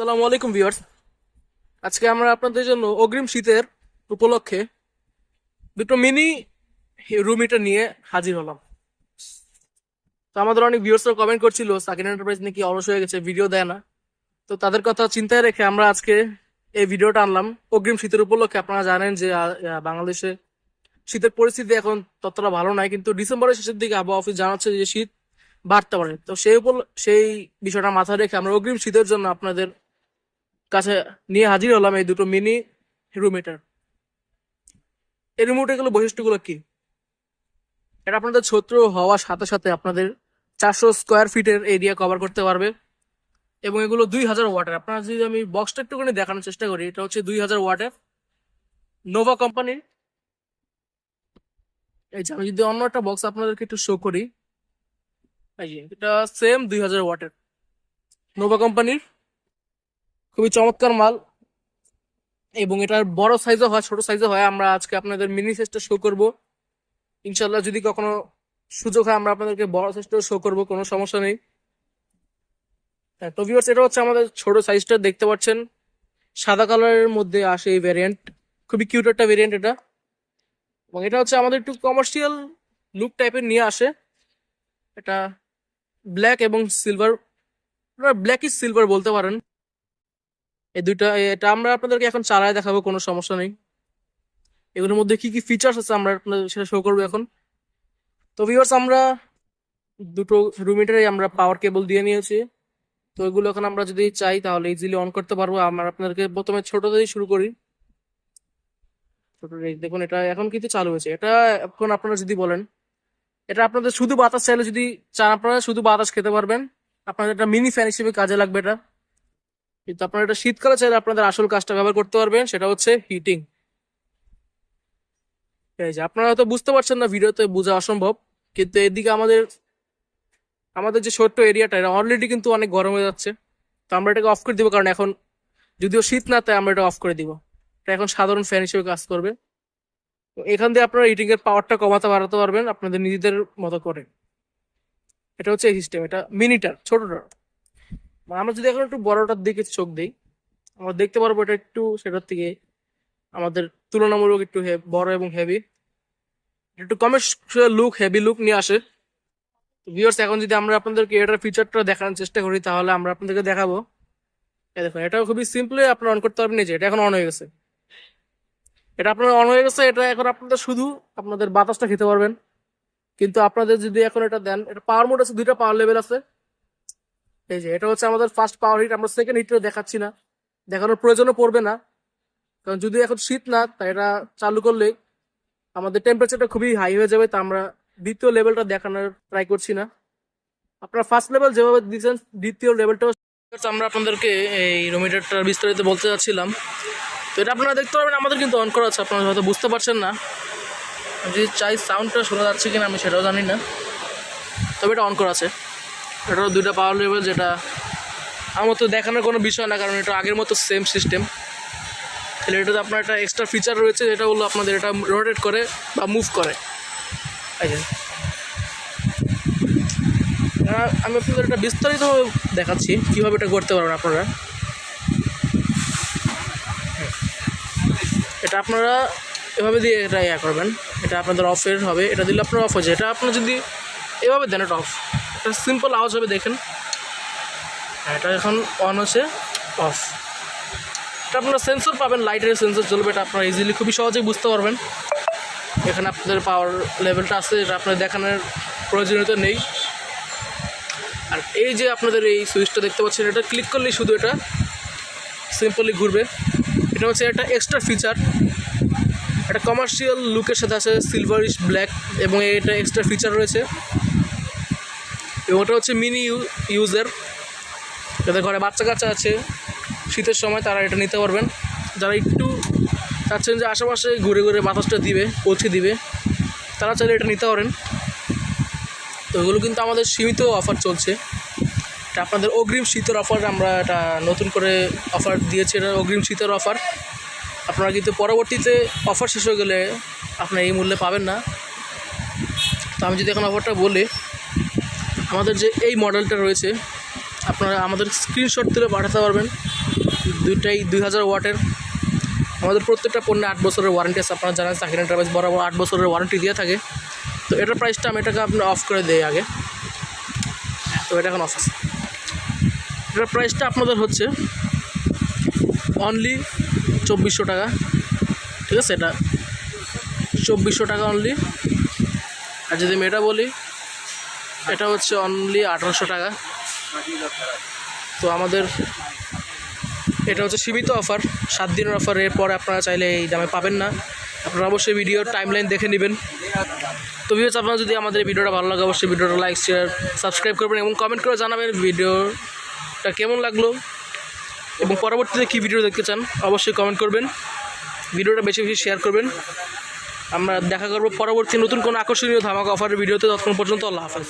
আসসালামু আলাইকুম ভিউয়ার্স। আজকে আমরা আপনাদের জন্য অগ্রিম শীতের উপলক্ষে দুটো মিনি রুম হিটার নিয়ে হাজির হলাম। তো আমাদের অনেক ভিউয়ার্সরা কমেন্ট করছিল, সাকিন এন্টারপ্রাইজ নাকি অলস হয়ে গেছে ভিডিও দেয় না। তো তাদের কথা চিন্তায় রেখে আমরা আজকে এই ভিডিওটা আনলাম। অগ্রিম শীতের উপলক্ষে আপনারা জানেন যে বাংলাদেশে শীতের পরিস্থিতি এখন ততটা ভালো নাই কিন্তু ডিসেম্বরের শেষের দিকে আবহাওয়া অফিস জানাচ্ছে যে শীত বাড়তে পারে। তো সেই উপর সেই বিষয়টা মাথায় রেখে আমরা অগ্রিম শীতের জন্য আপনাদের কাছে নিয়ে হাজির হলাম এই দুটো মিনি রুম হিটার এই রুম হিটারগুলো বৈশিষ্ট্যগুলো কি? এটা আপনাদের ছোট হওয়ার সাথে সাথে আপনাদের চারশো স্কোয়ার ফিটের এরিয়া কভার করতে পারবে। এবং এগুলো দুই হাজার ওয়াটের। আপনারা যদি আমি বক্সটা একটুখানি দেখানোর চেষ্টা করি, এটা হচ্ছে দুই হাজার ওয়াটের নোভা কোম্পানির এই যে আমি যদি অন্য একটা বক্স আপনাদেরকে একটু শো করি, এই এটা সেম দুই হাজার ওয়াটের নোভা কোম্পানির খুবই চমৎকার মাল। এবং এটার বড় সাইজও হয় ছোট সাইজও হয়। আমরা আজকে আপনাদের মিনি সাইজটা শো করব। ইনশাল্লাহ যদি কখনো সুযোগ হয় আমরা আপনাদেরকে বড় সাইজটাও শো করব কোনো সমস্যা নেই। হ্যাঁ, তো এটা হচ্ছে আমাদের ছোট সাইজটা দেখতে পাচ্ছেন। সাদা কালারের মধ্যে আসে এই ভ্যারিয়েন্ট খুবই কিউট একটা ভেরিয়েন্ট এটা। এবং এটা হচ্ছে আমাদের একটু কমার্শিয়াল লুক টাইপের নিয়ে আসে। এটা ব্ল্যাক এবং সিলভার ব্ল্যাক ইজ সিলভার বলতে পারেন। এই দুইটা, এটা আমরা আপনাদেরকে এখন চালায় দেখাবো, কোনো সমস্যা নেই। এগুলোর মধ্যে কি কি ফিচার্স আছে আমরা আপনাদের সেটা শো করব এখন। তো ভিউয়ার্স আমরা দুটো রুমিটারে আমরা পাওয়ার কেবল দিয়ে নিয়েছি। তো এগুলো এখন আমরা যদি চাই, তাহলে ইজিলি অন করতে পারব। আমরা আপনাদেরকে প্রথমে ছোট দিয়ে শুরু করি। ছোট দেখুন, এটা এখন কিন্তু চালু হয়েছে। এটা এখন আপনারা যদি বলেন, এটা আপনাদের শুধু বাতাস চাইলে যদি চান, আপনারা শুধু বাতাস খেতে পারবেন। আপনাদের এটা মিনি ফ্যান হিসেবে কাজে লাগবে এটা। কিন্তু আপনারা এটা শীতকালে চাইলে আপনাদের আসল কাজটা ব্যবহার করতে পারবেন, সেটা হচ্ছে হিটিং এই যে, আপনারা হয়তো বুঝতে পারছেন না ভিডিওতে বোঝা অসম্ভব, কিন্তু এদিকে আমাদের আমাদের যে ছোট্ট এরিয়াটা এটা অলরেডি কিন্তু অনেক গরম হয়ে যাচ্ছে। তো আমরা এটাকে অফ করে দিব, কারণ এখন যদিও শীত না, তাই আমরা এটা অফ করে দিব। এটা এখন সাধারণ ফ্যান হিসেবে কাজ করবে। তো এখান দিয়ে আপনারা হিটিং এর পাওয়ারটা কমাতে, বাড়াতে পারবেন আপনাদের নিজেদের মতো করে। এটা হচ্ছে এই সিস্টেম এটা মিনিটার ছোটটা। আমরা যদি এখন একটু বড়টার দিকে চোখ দিই, আমরা দেখতে পারব এটা একটু সেটার থেকে আমাদের তুলনামূলক একটু বড় এবং হেভি একটু কমার্শিয়াল লুক হেভি লুক নিয়ে আসে। ভিউয়ার্স এখন যদি আমরা আপনাদেরকে এটার ফিচারটা দেখানোর চেষ্টা করি, তাহলে আমরা আপনাদেরকে দেখাবো। দেখুন, এটাও খুবই সিম্পলি আপনারা অন করতে পারবেন। যে, এটা এখন অন হয়ে গেছে। এটা আপনার অন হয়ে গেছে, এটা এখন আপনাদের শুধু আপনাদের বাতাসটা খেতে পারবেন। কিন্তু আপনাদের যদি এখন এটা দেন, এটা পাওয়ার মোড আছে, দুইটা পাওয়ার লেভেল আছে। এই যে, এটা হচ্ছে আমাদের ফার্স্ট পাওয়ার হিট আমরা সেকেন্ড হিটটা দেখাচ্ছি না। দেখানোর প্রয়োজনও পড়বে না। কারণ যদি এখন শীত না তাই এটা চালু করলে আমাদের টেম্পারেচারটা খুবই হাই হয়ে যাবে, তা আমরা দ্বিতীয় লেভেলটা দেখানোর ট্রাই করছি না। আপনারা ফার্স্ট লেভেল যেভাবে দিয়েছেন, দ্বিতীয় লেভেলটাও আমরা আপনাদেরকে এই রোমিটারটার বিস্তারিত বলতে চাচ্ছিলাম তো এটা আপনারা দেখতে পারবেন, আমাদের কিন্তু অন করা আছে, আপনারা হয়তো বুঝতে পারছেন না। যদি চাই সাউন্ডটা শোনা যাচ্ছে কিনা, আমি সেটাও জানি না। তবে এটা অন করা আছে। এটারও দুইটা পাওয়ার লেভেল যেটা আমার মতো দেখানোর কোনো বিষয় না, কারণ এটা আগের মতো সেম সিস্টেম তাহলে এটাতে আপনার একটা এক্সট্রা ফিচার রয়েছে, যেটা হলো আপনাদের এটা রোটেট করে বা মুভ করে। আমি আপনাদের এটা বিস্তারিত দেখাচ্ছি, কীভাবে এটা করতে পারবেন আপনারা। এটা আপনারা এভাবে দিয়ে এটা ইয়া করবেন, এটা আপনাদের অফের হবে, এটা দিলে আপনার অফ হয়েছে এটা আপনার যদি এভাবে দেন, এটা অফ এটা সিম্পল আওয়াজ হবে, দেখেন। এটা এখন অন হচ্ছে অফ এটা আপনারা সেন্সর পাবেন লাইটের সেন্সর চলবে এটা আপনারা ইজিলি খুবই সহজেই বুঝতে পারবেন। এখানে আপনাদের পাওয়ার লেভেলটা আছে, এটা আপনাদের দেখানোর প্রয়োজনীয়তা নেই। আর এই যে আপনাদের এই সুইচটা দেখতে পাচ্ছেন, এটা ক্লিক করলেই শুধু এটা সিম্পলি ঘুরবে। এটা হচ্ছে একটা এক্সট্রা ফিচার একটা কমার্শিয়াল লুকের সাথে আছে সিলভারিশ ব্ল্যাক এবং এটা এক্সট্রা ফিচার রয়েছে। এবং ওটা হচ্ছে মিনি ইউজার যাদের ঘরে বাচ্চা কাচ্চা আছে, শীতের সময় তারা এটা নিতে পারবেন। যারা একটু চাচ্ছেন যে আশেপাশে ঘুরে ঘুরে বাতাসটা দিবে, পৌঁছে দিবে, তারা চাইলে এটা নিতে পারেন। তো এগুলো কিন্তু আমাদের সীমিত অফার চলছে। এটা আপনাদের অগ্রিম শীতের অফার আমরা এটা নতুন করে অফার দিয়েছি, এটা অগ্রিম শীতের অফার আপনারা কিন্তু পরবর্তীতে অফার শেষ হয়ে গেলে আপনারা এই মূল্যে পাবেন না। তো আমি যদি এখন অফারটা বলি আমাদের যে এই মডেলটা রয়েছে, আপনারা আমাদের স্ক্রিনশট তুলে পাঠাতে পারবেন। দুইটাই দুই হাজার ওয়াটের। আমাদের প্রত্যেকটা পণ্যে আট বছরের ওয়ারেন্টি আছে, আপনারা জানেন সাকিন এন্টারপ্রাইজ বরাবর আট বছরের ওয়ারেন্টি দিয়ে থাকে। তো এটার প্রাইসটা আমি এটাকে আপনি অফ করে দেই আগে। তো এটা এখন অফ আছে। এটার প্রাইসটা আপনাদের হচ্ছে অনলি চব্বিশশো টাকা। ঠিক আছে? এটা চব্বিশশো টাকা অনলি আর যদি আমি এটা বলি এটা হচ্ছে অনলি আঠারোশো টাকা। তো আমাদের এটা হচ্ছে সীমিত অফার সাত দিনের অফার এরপরে আপনারা চাইলে এই দামে পাবেন না। আপনারা অবশ্যই ভিডিওর টাইমলাইন দেখে নেবেন। তো ভিডিও আপনারা যদি আমাদের ভিডিওটা ভালো লাগে, অবশ্যই ভিডিওটা লাইক শেয়ার সাবস্ক্রাইব করবেন এবং কমেন্ট করে জানাবেন ভিডিওটা কেমন লাগল এবং পরবর্তীতে কী ভিডিও দেখতে চান, অবশ্যই কমেন্ট করবেন। ভিডিওটা বেশি বেশি শেয়ার করবেন। আমরা দেখা করব পরবর্তী নতুন কোনো আকর্ষণীয় ধামাকা অফারের ভিডিওতে ততক্ষণ পর্যন্ত আল্লাহ হাফেজ।